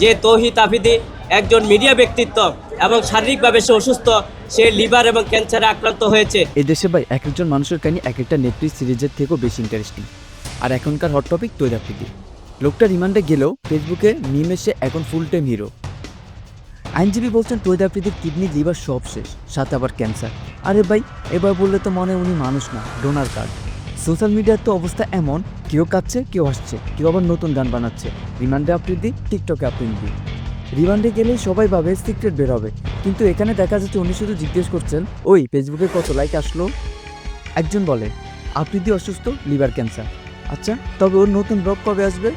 যে তৌহিদ আফিদি একজন মিডিয়া ব্যক্তিত্ব এবং শারীরিকভাবে সে অসুস্থ, সে লিভার এবং ক্যান্সারে আক্রান্ত হয়েছে। এই দেশে ভাই এক একজন মানুষের কাহিনী এক একটা নেটফ্লিক্স সিরিজের থেকেও বেশি ইন্টারেস্টিং আর এখনকার হট টপিক তৈরাপ্রীতি লোকটা রিমান্ডে গেলেও ফেসবুকে মিম এসে এখন ফুল টাইম হিরো আইনজীবী বলছেন তৈরাপ্রীতির কিডনি লিভার সব শেষ, সাথে আবার ক্যান্সার আরে ভাই, এবার বললে তো মনে উনি মানুষ না ডোনার কার্ড সোশ্যাল মিডিয়ার তো অবস্থা এমন, কেউ কাঁদছে, কেউ আসছে কেউ আবার নতুন গান বানাচ্ছে। রিমান্ডে আফ্রিদি টিকটকে আফ্রিদি রিমান্ডে গেলেই সবাই ভাবে সিক্রেট বের হবে। কিন্তু এখানে দেখা যাচ্ছে উনি শুধু জিজ্ঞেস করছেন, ওই, ফেসবুকে কত লাইক আসলো? একজন বলে আফ্রিদি অসুস্থ? Liver cancer. আচ্ছা তবে ওর নতুন রোগ কবে আসবে?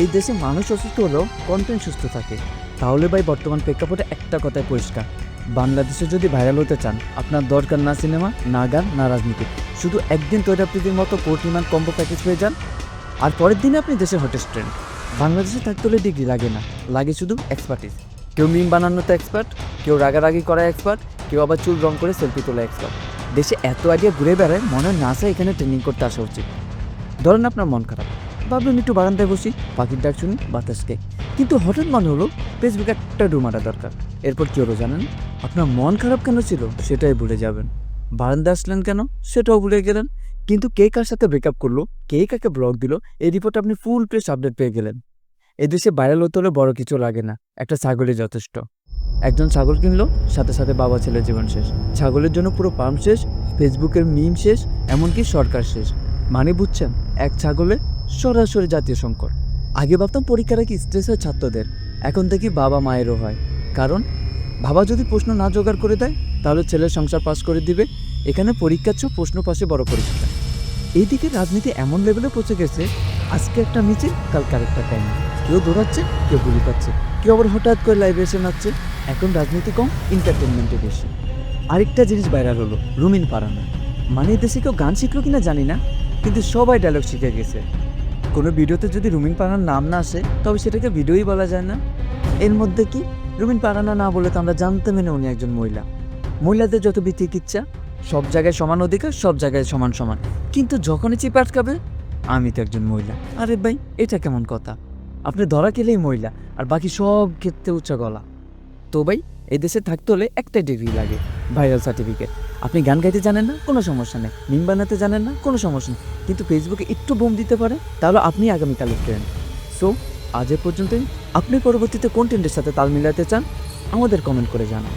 এই দেশে মানুষ অসুস্থ হলেও কন্টেন্ট সুস্থ থাকে। তাহলে ভাই বর্তমান প্রেক্ষাপটে একটা কথায় পরিষ্কার বাংলাদেশে যদি ভাইরাল হতে চান, আপনার দরকার না সিনেমা, না গান, না রাজনীতি। শুধু একদিন তৈরাপ্রীতির মতো কোটিমান কম্বো প্যাকেজ পেয়ে যান, আর পরের দিনে আপনি দেশের হটেস্ট ট্রেন্ড বাংলাদেশে থাকতে হলে ডিগ্রি লাগে না, লাগে শুধু এক্সপার্টিস কেউ মিম বানানোতে এক্সপার্ট কেউ রাগারাগি করা এক্সপার্ট কেউ আবার চুল রং করে সেলফি তোলা এক্সপার্ট দেশে এত আইডিয়া ঘুরে বেড়ায়, মনে হয় নাসা এখানে ট্রেনিং করতে আসা উচিত। ধরেন আপনার মন খারাপ। ভাবলেন একটু বারান্দায় বসি, পাখির ডাক শুনি বাতাসকে কিন্তু হঠাৎ মনে হলো ফেসবুকে একটা ডু মারা দরকার। এরপর কি হলো জানেন? আপনার মন খারাপ কেন ছিল? সেটাই ভুলে যাবেন। বারান্দা আসলেন কেন? সেটাও ভুলে গেলেন। কিন্তু কে কার সাথে ব্রেকআপ করল? কে কাকে ব্লক দিল? এই রিপোর্ট আপনি ফুল পেজ আপডেট পেয়ে গেলেন। এদেশে ভাইরাল হতে হলে বড় কিছু লাগে না। একটা ছাগলই যথেষ্ট। একজন ছাগল কিনলো, সাথে সাথে বাবা ছেলের জীবন শেষ। ছাগলের জন্য পুরো পাম্প শেষ, ফেসবুকের মিম শেষ, এমনকি সরকার শেষ। মানে বুঝছেন, এক ছাগলে সরাসরি জাতীয় সংকট। আগে ভাবতাম পরীক্ষার কি স্ট্রেস হয় ছাত্রদের। এখন দেখি বাবা মায়েরও হয়। কারণ বাবা যদি প্রশ্ন না জোগাড় করে দেয়, তাহলে ছেলের সংসার পাস করে দিবে। এখানে পরীক্ষার চেয়েও প্রশ্ন পাশে বড় পরীক্ষা। এইদিকে রাজনীতি এমন লেভেলে পৌঁছে গেছে, আজকে একটা মিছিল, কালকে আরেকটা টাইম কেউ দৌড়াচ্ছে, কেউ গুলি পাচ্ছে কেউ আবার হঠাৎ করে লাইভে এসে নাচছে? এখন রাজনীতি কম এন্টারটেনমেন্টে বেশি। আরেকটা জিনিস ভাইরাল হলো, রুমিন পারানা। মানে দেশে কেউ গান শিখলো কিনা জানি না, কিন্তু সবাই ডায়লগ শিখে গেছে। কোনো ভিডিওতে যদি রুমিন পারানার নাম না আসে, তবে সেটাকে ভিডিওই বলা যায় না। এর মধ্যে কি? রুমিন পারানা না বলে তো আমরা জানতামই না উনি একজন মহিলা। মহিলাদের যত বৃত্তিক ইচ্ছা, সব জায়গায় সমান অধিকার, সব জায়গায় সমান সমান। কিন্তু যখনই চিপ আটকাবে, আমি তো একজন মহিলা। আরে ভাই, এটা কেমন কথা? আপনি ধরা খেলেই মহিলা, আর বাকি সব ক্ষেত্রে উচ্চ গলা। তো ভাই, এই দেশে থাকতে হলে একটাই ডিগ্রি লাগে, ভাইরাল সার্টিফিকেট। আপনি গান গাইতে জানেন না, কোনো সমস্যা নেই। মিম বানাতে জানেন না, কোনো সমস্যা নেই। কিন্তু ফেসবুকে একটু বোম দিতে পারে, তাহলে আপনি আগামীকালের ট্রেন্ড সো আজ এ পর্যন্তই। আপনি পরবর্তীতে কোন সাথে তাল মিলাতে চান আমাদের কমেন্ট করে জানান।